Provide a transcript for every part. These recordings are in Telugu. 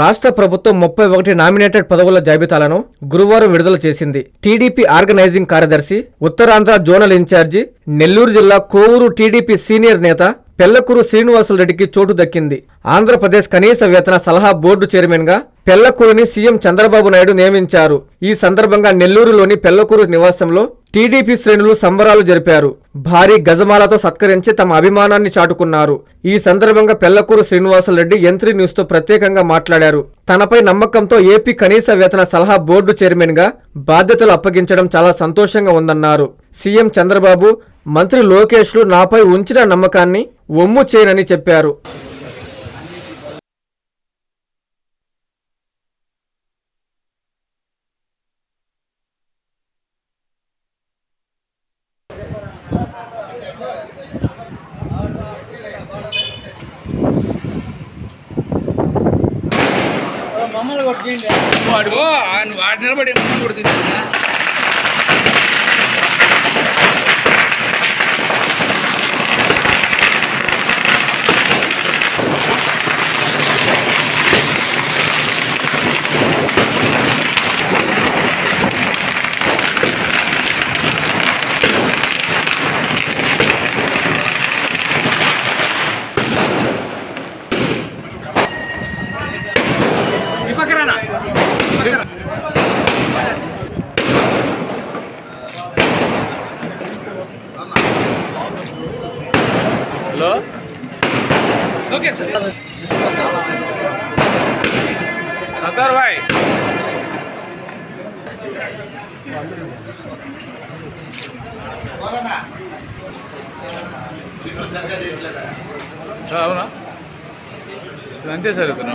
రాష్ట్ర ప్రభుత్వం ముప్పై ఒకటి నామినేటెడ్ పదవుల జాబితాలను గురువారం విడుదల చేసింది. టీడీపీ ఆర్గనైజింగ్ కార్యదర్శి ఉత్తరాంధ్ర జోనల్ ఇన్ఛార్జి నెల్లూరు జిల్లా కోవూరు టీడీపీ సీనియర్ నేత పెళ్ళకూరు శ్రీనివాసులరెడ్డికి చోటు దక్కింది. ఆంధ్రప్రదేశ్ కనీస వేతన సలహా బోర్డు చైర్మన్గా పెళ్ళకూరుని సీఎం చంద్రబాబు నాయుడు నియమించారు. ఈ సందర్భంగా నెల్లూరులోని పెళ్ళకూరు నివాసంలో టీడీపీ శ్రేణులు సంబరాలు జరిపారు. భారీ గజమాలతో సత్కరించి తమ అభిమానాన్ని చాటుకున్నారు. ఈ సందర్భంగా పెళ్ళకూరు శ్రీనివాసులరెడ్డి ఎంత్రీ న్యూస్తో ప్రత్యేకంగా మాట్లాడారు. తనపై నమ్మకంతో ఏపీ కనీస వేతన సలహా బోర్డు చైర్మన్గా బాధ్యతలు అప్పగించడం చాలా సంతోషంగా ఉందన్నారు. సీఎం చంద్రబాబు మంత్రి లోకేష్లు నాపై ఉంచిన నమ్మకాన్ని ఒమ్ము చేయనని చెప్పారు. మమ్మల్ని కొట్టిండి నిలబడి మమ్మల్ని కొడుతుంది ఈ పక్కరానా హలో? Okay sir. సత్తార్ భాయ్. సార్ అవునా? అంతే సార్ ఇతను.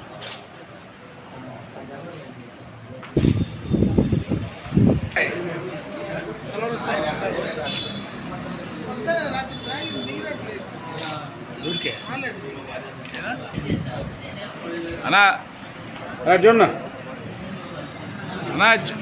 అన్నా. చూడన్నా అన్నా చు-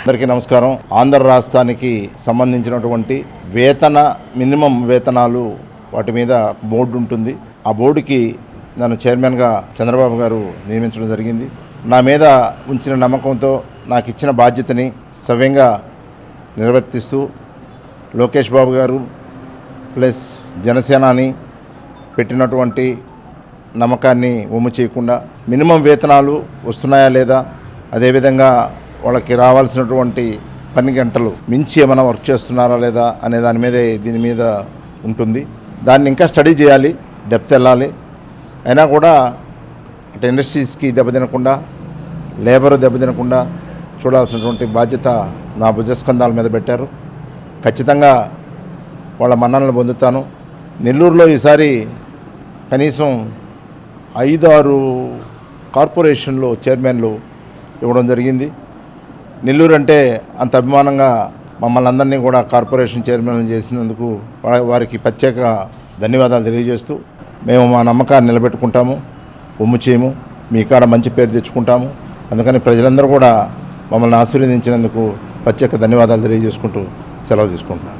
అందరికీ నమస్కారం. ఆంధ్ర రాష్ట్రానికి సంబంధించినటువంటి వేతన మినిమం వేతనాలు వాటి మీద బోర్డు ఉంటుంది. ఆ బోర్డుకి నన్ను చైర్మన్గా చంద్రబాబు గారు నియమించడం జరిగింది. నా మీద ఉంచిన నమ్మకంతో నాకు ఇచ్చిన బాధ్యతని సవ్యంగా నిర్వర్తిస్తూ లోకేష్ బాబు గారు ప్లస్ జనసేనాని పెట్టినటువంటి నమ్మకాన్ని ఒమ్ము చేయకుండా మినిమం వేతనాలు వస్తున్నాయా లేదా? అదేవిధంగా వాళ్ళకి రావాల్సినటువంటి పని గంటలు మించి ఏమైనా వర్క్ చేస్తున్నారా లేదా అనే దాని మీదే దీని మీద ఉంటుంది. దాన్ని ఇంకా స్టడీ చేయాలి డెప్త్ వెళ్ళాలి. అయినా కూడా అటు ఇండస్ట్రీస్కి దెబ్బతినకుండా లేబర్ దెబ్బతినకుండా చూడాల్సినటువంటి బాధ్యత నా భుజస్కంధాల మీద పెట్టారు. ఖచ్చితంగా వాళ్ళ మన్ననలు పొందుతాను. నెల్లూరులో ఈసారి కనీసం ఐదు ఆరు కార్పొరేషన్లో చైర్మన్లు ఇవ్వడం జరిగింది. నెల్లూరు అంటే అంత అభిమానంగా మమ్మల్ని అందరినీ కూడా కార్పొరేషన్ చైర్మన్ చేసినందుకు వారికి ప్రత్యేక ధన్యవాదాలు తెలియజేస్తూ మేము మా నమ్మకాన్ని నిలబెట్టుకుంటాము ఒమ్ము చేయము మీ కాడ మంచి పేరు తెచ్చుకుంటాము. అందుకని ప్రజలందరూ కూడా మమ్మల్ని ఆశీర్వదించినందుకు ప్రత్యేక ధన్యవాదాలు తెలియజేసుకుంటూ సెలవు తీసుకుంటున్నాను.